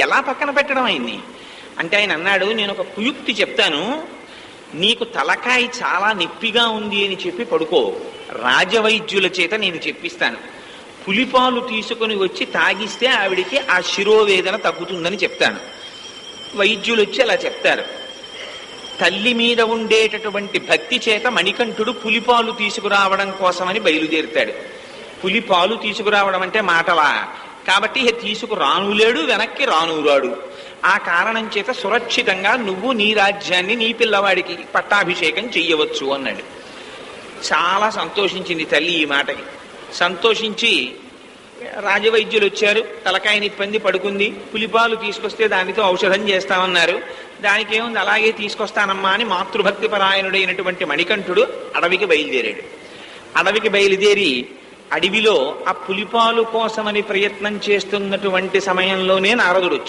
ఎలా పక్కన పెట్టడం ఆయన్ని అంటే ఆయన అన్నాడు నేను ఒక కుయుక్తి చెప్తాను. నీకు తలకాయ చాలా నొప్పిగా ఉంది అని చెప్పి పడుకో. రాజవైద్యుల చేత నేను చెప్పిస్తాను. పులిపాలు తీసుకొని వచ్చి తాగిస్తే ఆవిడికి ఆ శిరోవేదన తగ్గుతుందని చెప్తాను. వైద్యులు వచ్చి అలా చెప్తారు. తల్లి మీద ఉండేటటువంటి భక్తి చేత మణికంఠుడు పులిపాలు తీసుకురావడం కోసమని బయలుదేరుతాడు. పులిపాలు తీసుకురావడం అంటే మాటలా? కాబట్టి తీసుకు తీసుకురాను లేడు వెనక్కి రానురాడు ఆ కారణం చేత సురక్షితంగా నువ్వు నీ రాజ్యాన్ని నీ పిల్లవాడికి పట్టాభిషేకం చెయ్యవచ్చు అన్నాడు. చాలా సంతోషించింది తల్లి ఈ మాటకి. సంతోషించి రాజవైద్యులు వచ్చారు తలకాయ నిప్పంది పడుకుంది పులిపాలు తీసుకొస్తే దానితో ఔషధం చేస్తామన్నారు. దానికి ఏముంది అలాగే తీసుకొస్తానమ్మా అని మాతృభక్తి పరాయణుడైనటువంటి మణికంఠుడు అడవికి బయలుదేరాడు. అడవికి బయలుదేరి అడవిలో ఆ పులిపాలు కోసమని ప్రయత్నం చేస్తున్నటువంటి సమయంలోనే నారదుడు వచ్చాడు.